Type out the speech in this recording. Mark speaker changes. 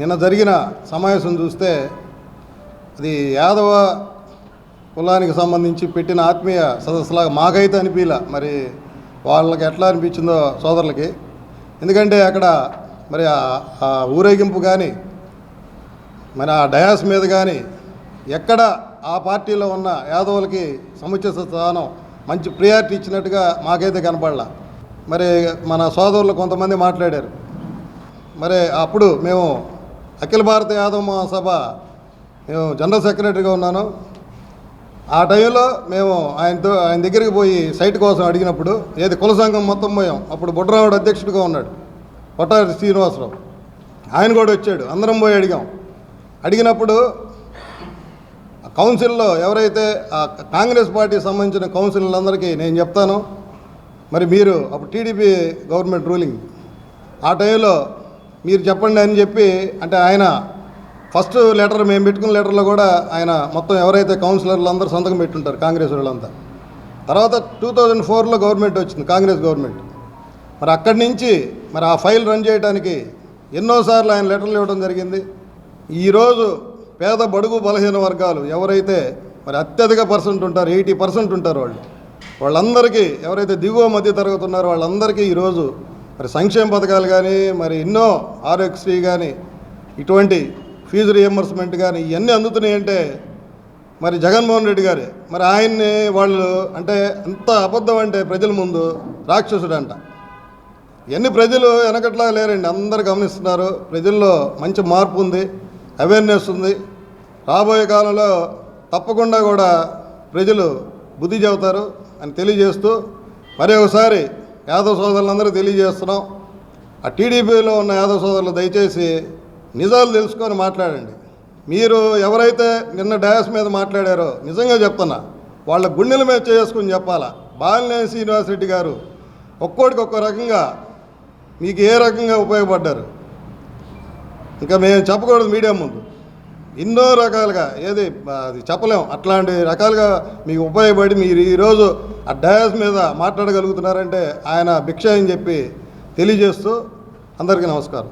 Speaker 1: నిన్న జరిగిన సమావేశం చూస్తే అది యాదవ కులానికి సంబంధించి పెట్టిన ఆత్మీయ సదస్సులాగా మాకైతే అనిపించలే మరి వాళ్ళకి ఎట్లా అనిపించిందో సోదరులకి. ఎందుకంటే అక్కడ మరి ఆ- ఆ ఊరేగింపు కానీ మరి ఆ డయాస్ మీద కానీ ఎక్కడ ఆ పార్టీలో ఉన్న యాదవులకి సముచిత స్థానం మంచి ప్రియారిటీ ఇచ్చినట్టుగా మాకైతే కనపడలా. మరి మన సోదరులు కొంతమంది మాట్లాడారు. మరి అప్పుడు మేము అఖిల భారత యాదవ మహాసభ మేము జనరల్ సెక్రటరీగా ఉన్నాను. ఆ టైంలో మేము ఆయనతో ఆయన దగ్గరికి పోయి సైట్ కోసం అడిగినప్పుడు ఏది కుల సంఘం మొత్తం పోయాం. అప్పుడు బుడ్రావుడు అధ్యక్షుడిగా ఉన్నాడు పొట్టారి శ్రీనివాసరావు. ఆయన కూడా వచ్చాడు అందరం పోయి అడిగాం. అడిగినప్పుడు ఆ కౌన్సిల్లో ఎవరైతే ఆ కాంగ్రెస్ పార్టీకి సంబంధించిన కౌన్సిలర్లందరికీ నేను చెప్తాను. మరి మీరు అప్పుడు టీడీపీ గవర్నమెంట్ రూలింగ్. ఆ టైంలో మీరు చెప్పండి అని చెప్పి అంటే ఆయన ఫస్ట్ లెటర్ మేము పెట్టుకున్న లెటర్లో కూడా ఆయన మొత్తం ఎవరైతే కౌన్సిలర్లు అందరూ సంతకం పెట్టుంటారు కాంగ్రెస్ వాళ్ళంతా. తర్వాత టూ థౌజండ్ ఫోర్లో గవర్నమెంట్ వచ్చింది కాంగ్రెస్ గవర్నమెంట్. మరి అక్కడి నుంచి మరి ఆ ఫైల్ రన్ చేయడానికి ఎన్నోసార్లు ఆయన లెటర్లు ఇవ్వడం జరిగింది. ఈరోజు పేద బడుగు బలహీన వర్గాలు ఎవరైతే మరి అత్యధిక పర్సెంట్ ఉంటారు ఎయిటీ పర్సెంట్ ఉంటారు వాళ్ళు వాళ్ళందరికీ ఎవరైతే దిగువ మధ్య తరగతి ఉన్నారో వాళ్ళందరికీ ఈరోజు మరి సంక్షేమ పథకాలు కానీ మరి ఎన్నో ఆరోగ్యశ్రీ కానీ ఇటువంటి ఫీజు రియంబర్స్మెంట్ కానీ ఇవన్నీ అందుతున్నాయంటే మరి జగన్మోహన్ రెడ్డి గారే మరి ఆయన్ని వాళ్ళు అంటే అంత అబద్ధం అంటే ప్రజల ముందు రాక్షసుడు అంట ఇవన్నీ ప్రజలు వెనకట్లా లేరండి అందరు గమనిస్తున్నారు. ప్రజల్లో మంచి మార్పు ఉంది అవేర్నెస్ ఉంది. రాబోయే కాలంలో తప్పకుండా కూడా ప్రజలు బుద్ధి చెబుతారు అని తెలియజేస్తూ మరి ఒకసారి యాదవ సోదరులందరూ తెలియజేస్తున్నాం. ఆ టీడీపీలో ఉన్న యాదవ సోదరులు దయచేసి నిజాలు తెలుసుకొని మాట్లాడండి. మీరు ఎవరైతే నిన్న డయాస్ మీద మాట్లాడారో నిజంగా చెప్తున్నా వాళ్ళ గుండెల మీద చేసుకుని చెప్పాలా? బాలినేని శ్రీనివాసరెడ్డి గారు ఒక్కోటికి ఒక్కో రకంగా మీకు ఏ రకంగా ఉపయోగపడ్డారు? ఇంకా మేము చెప్పకూడదు మీడియా ముందు. ఎన్నో రకాలుగా ఏది అది చెప్పలేం. అట్లాంటి రకాలుగా మీకు ఉపయోగపడి మీరు ఈరోజు ఆ డయాస్ మీద మాట్లాడగలుగుతున్నారంటే ఆయన భిక్ష అని చెప్పి తెలియజేస్తూ అందరికీ నమస్కారం.